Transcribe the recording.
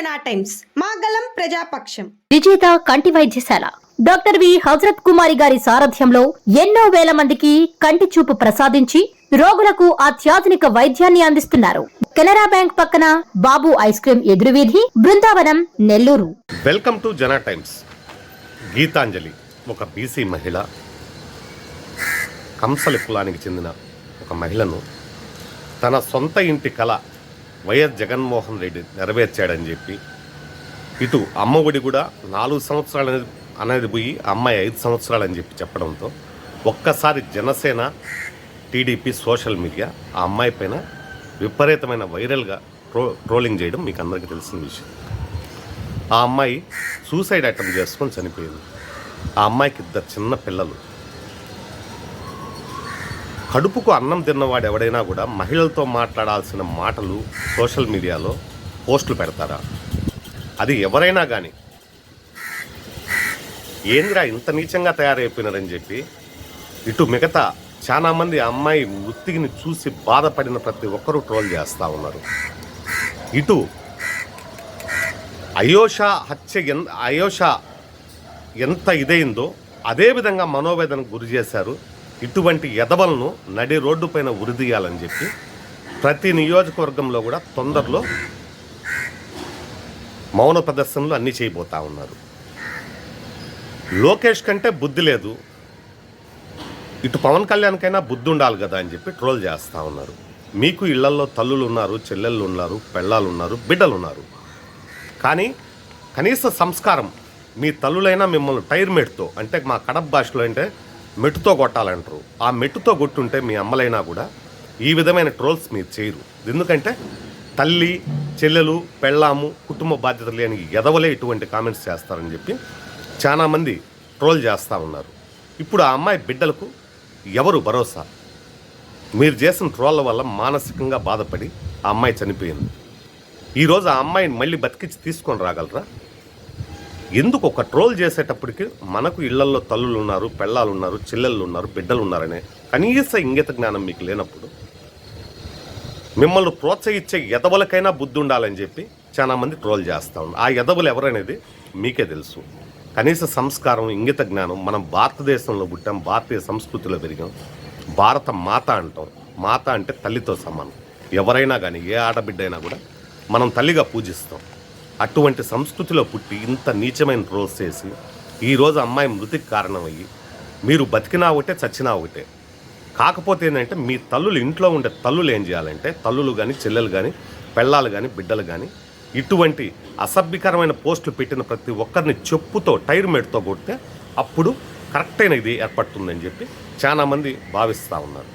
జనా టైమ్స్. మాగలం ప్రజాపక్షం. విజేత కంటి వైద్యశాల. Doctor V. హజరత్ కుమారి గారి సారథ్యంలో ఎన్నో వేల మందికి కంటి చూపు ప్రసాదించి రోగులకు అత్యాధునిక వైద్యాన్ని అందిస్తున్నారు. కెనరా బ్యాంక్ పక్కన Babu ice cream ఎదురువీధి Brindavanam Nellore. Welcome to Jana times. Geetanjali ఒక బీసీ మహిళ. కంసలి కులానికి చెందిన ఒక మహిళను తన సొంత ఇంటి కళ వైఎస్ జగన్మోహన్ రెడ్డి నెరవేర్చాడని చెప్పి ఇటు అమ్మఒడి కూడా నాలుగు సంవత్సరాలు అనేది అనేది పోయి అమ్మాయి ఐదు సంవత్సరాలు అని చెప్పి చెప్పడంతో ఒక్కసారి జనసేన టీడీపీ సోషల్ మీడియా ఆ అమ్మాయి పైన విపరీతమైన వైరల్గా ట్రో ట్రోలింగ్ చేయడం మీకు అందరికీ తెలిసిన విషయం. ఆ అమ్మాయి సూసైడ్ అటెంప్ట్ చేసుకొని చనిపోయింది. ఆ అమ్మాయికి ఇద్దరు చిన్న పిల్లలు. కడుపుకు అన్నం తిన్నవాడు ఎవడైనా కూడా మహిళలతో మాట్లాడాల్సిన మాటలు సోషల్ మీడియాలో పోస్టులు పెడతారా? అది ఎవరైనా కానీ ఏంద్రా ఇంత నీచంగా తయారైపోయినారని చెప్పి? ఇటు మిగతా చాలామంది అమ్మాయి వృత్తికిని చూసి బాధపడిన ప్రతి ఒక్కరూ ట్రోల్ చేస్తూ ఉన్నారు. ఇటు అయోషా హత్య ఎన్ ఎంత ఇదైందో అదేవిధంగా మనోవేదనకు గురి చేశారు ఇటువంటి ఎదవలను నడి రోడ్డు పైన ఉరిదీయాలని చెప్పి ప్రతి నియోజకవర్గంలో కూడా తొందరలో మౌన ప్రదర్శనలు అన్నీ చేయబోతా ఉన్నారు. లోకేష్ కంటే బుద్ధి లేదు. ఇటు పవన్ కళ్యాణ్కైనా బుద్ధి ఉండాలి కదా అని చెప్పి ట్రోల్ చేస్తూ ఉన్నారు. మీకు ఇళ్ళల్లో తల్లులు ఉన్నారు చెల్లెళ్ళు ఉన్నారు పెళ్ళాలు ఉన్నారు బిడ్డలు ఉన్నారు. కానీ కనీస సంస్కారం మీ తల్లులైనా మిమ్మల్ని టైర్మేట్తో అంటే మా కడప భాషలో అంటే మెట్టుతో కొట్టాలంటారు. ఆ మెట్టుతో కొట్టుంటే మీ అమ్మలైనా కూడా ఈ విధమైన ట్రోల్స్ మీరు చేయరు. ఎందుకంటే తల్లి చెల్లెలు పెళ్ళాము కుటుంబ బాధ్యత లేని ఎదవలే ఇటువంటి కామెంట్స్ చేస్తారని చెప్పి చాలామంది ట్రోల్ చేస్తూ ఉన్నారు. ఇప్పుడు ఆ అమ్మాయి బిడ్డలకు ఎవరు భరోసా? మీరు చేసిన ట్రోళ్ళ వల్ల మానసికంగా బాధపడి ఆ అమ్మాయి చనిపోయింది. ఈరోజు ఆ అమ్మాయిని మళ్ళీ బతికించి తీసుకొని రాగలరా? ఎందుకు ఒక ట్రోల్ చేసేటప్పటికి మనకు ఇళ్ళల్లో తల్లులు ఉన్నారు పెళ్ళాలు ఉన్నారు చెల్లెళ్ళు ఉన్నారు బిడ్డలు ఉన్నారనే కనీస ఇంగిత జ్ఞానం మీకు లేనప్పుడు మిమ్మల్ని ప్రోత్సహించే ఎదవలకైనా బుద్ధి ఉండాలని చెప్పి చాలా మంది ట్రోల్ చేస్తూ ఉన్నారు. ఆ ఎదవలు ఎవరనేది మీకే తెలుసు. కనీస సంస్కారం ఇంగిత జ్ఞానం మనం భారతదేశంలో పుట్టాం భారతీయ సంస్కృతిలో పెరిగాం భారత మాత అంటాం. మాత అంటే తల్లితో సమానం. ఎవరైనా కానీ ఏ ఆడబిడ్డ అయినా కూడా మనం తల్లిగా పూజిస్తాం. అటువంటి సంస్కృతిలో పుట్టి ఇంత నీచమైన ట్రోల్స్ చేసి ఈరోజు అమ్మాయి మృతికి కారణమయ్యి మీరు బతికినా ఒకటే చచ్చినా ఒకటే. కాకపోతే ఏంటంటే మీ తల్లులు ఇంట్లో ఉండే తల్లులు ఏం చేయాలంటే తల్లులు కానీ చెల్లెలు కానీ పెళ్ళాలు కానీ బిడ్డలు కానీ ఇటువంటి అసభ్యకరమైన పోస్టులు పెట్టిన ప్రతి ఒక్కరిని చెప్పుతో టైర్ మేట్తో కొడితే అప్పుడు కరెక్ట్ అయిన ఇది ఏర్పడుతుందని చెప్పి చాలామంది భావిస్తూ ఉన్నారు.